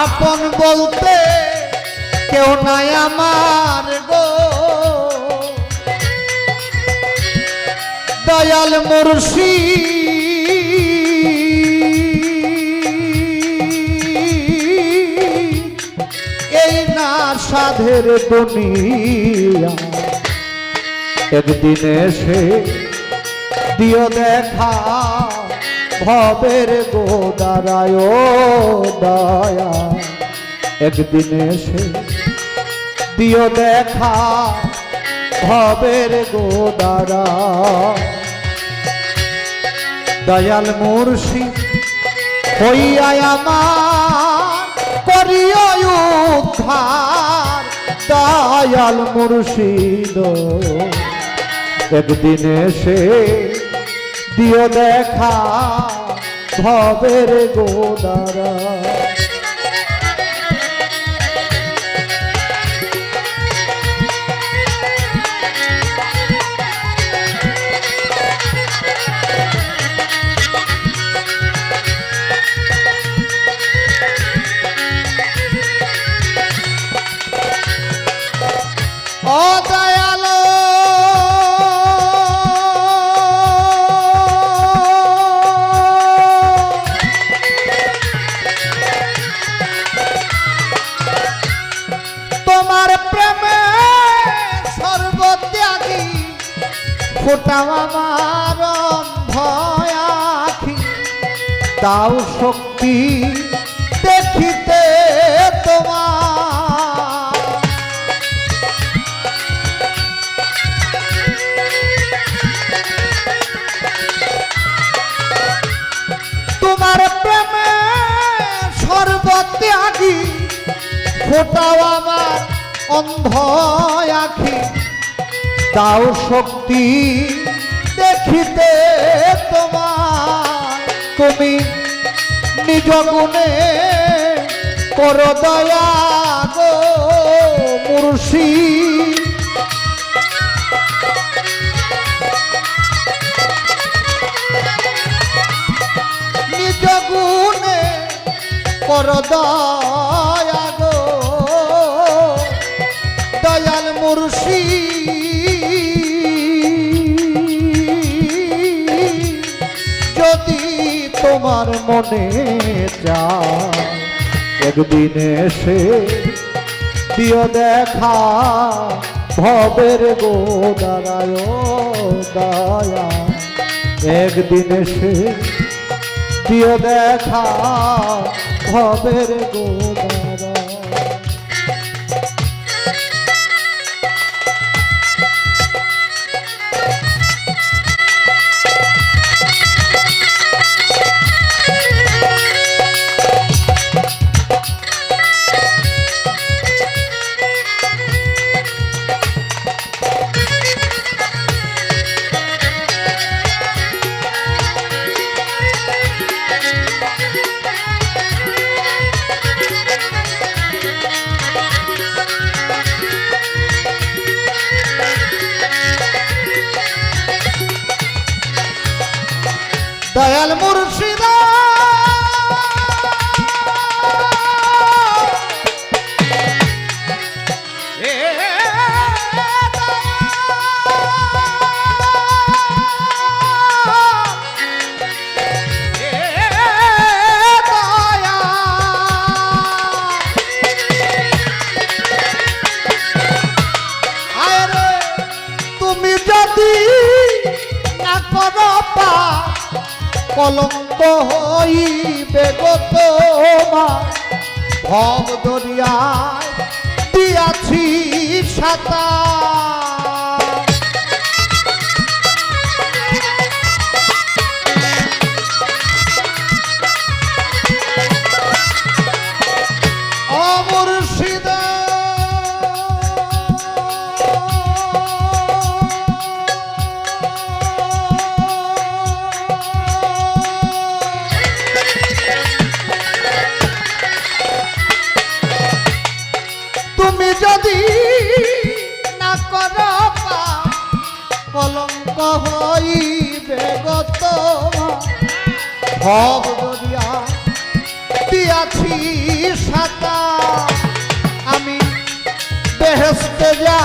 আপন বলতে কেউ নাই আমার গো। দয়াল মুর্শি। এই না সাধের দুনিয়া। একদিন এসে দিও দেখা। ভবের গোদারায় দয়া। একদিন এসে দিও দেখা ভবের গোদারা। দয়াল মুর্শি হইয়া আমার করিও উদ্ধার। দয়াল মুর্শিদ, একদিন এসে দিও দেখা ভবের গোদারা ফোটাও আমার ভয়াখি তাও শক্তি দেখিতে তোমার। তোমার আমার অন্ধ আখি। দাও শক্তি দেখিতে তোমার তুমি নিজ গুণে করো দয়া গো মুর্শি। নিজ গুণে কর দয়া মনে চায়। একদিন এসে দিও দেখা ভবের গোদারায় দয়া একদিন এসে দিও দেখা ভবের গোদারা দয়াল মুর্শিদা। কলঙ্ক হইবে গো তোমার। ভব দরিয়ায় দিয়াছি সাতা হইবে দিয়াছি সাতা। আমি বেহেস্তে যা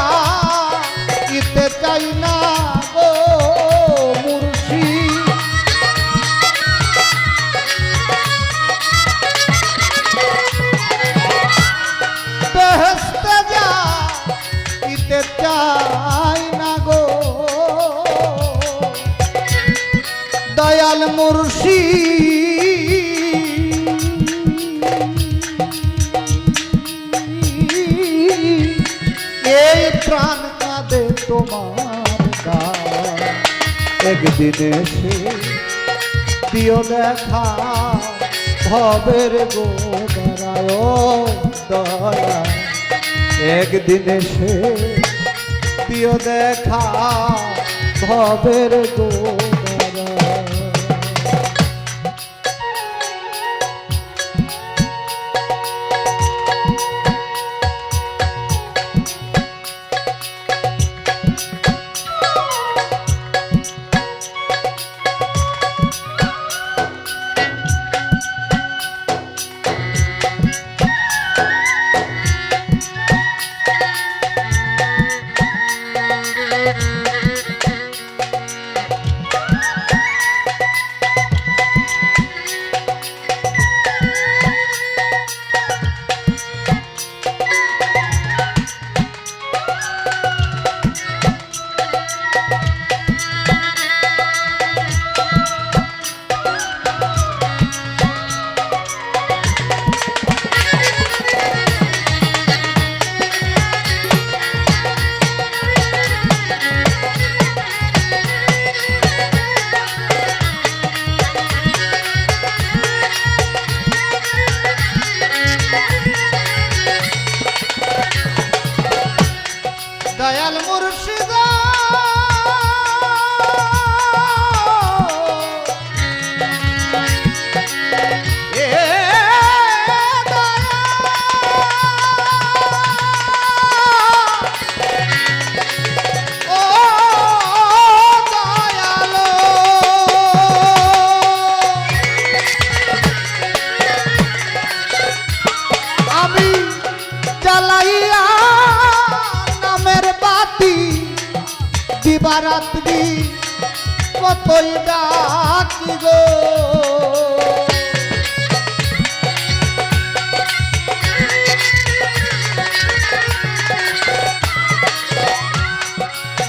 একদিন এসে প্রিয় দেখা ভবের গো দয়া। একদিন এসে প্রিয় দেখা ভবের গোবরায় দিবারাত্রি কতই ডাকি গো।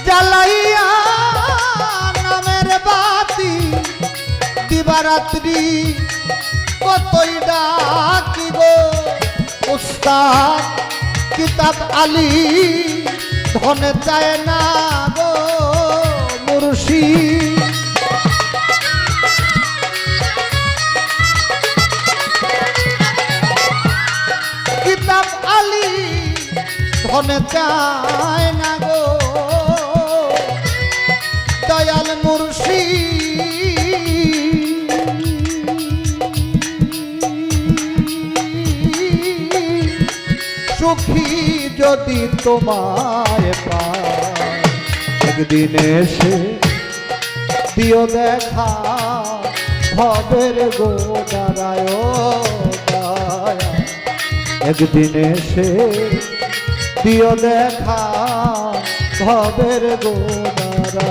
জ্বালাইয়া নামের বাতি দিবারাত্রি কতই ডাকি গো। উস্তাদ, কিতাব আলী ধনে চায় না। কিতাব আলী ধনে চায় না গো। দয়াল মুর্শি। সুখী যদি তোমায় পায় একদিন এসে দিও দেখা, ভবের গোদারায় দয়া একদিন এসে দিও দেখা, ভবের গোদারা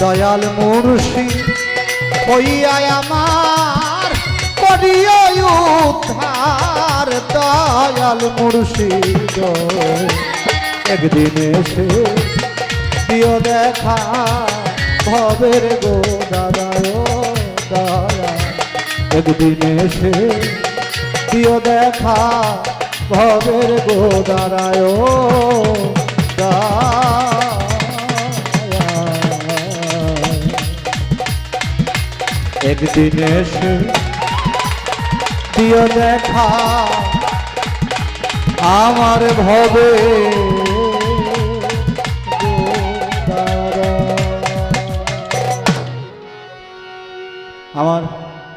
দয়াল মুর্শি হইয়া আমার করিও উদ্ধার। দয়াল মুর্শিদ একদিন এসে দিও দেখা ভবের দয়া একদিন এসে দিও দেখা ভবের গোদারায় একদিন এসে দিও দেখা আমার ভবে আমার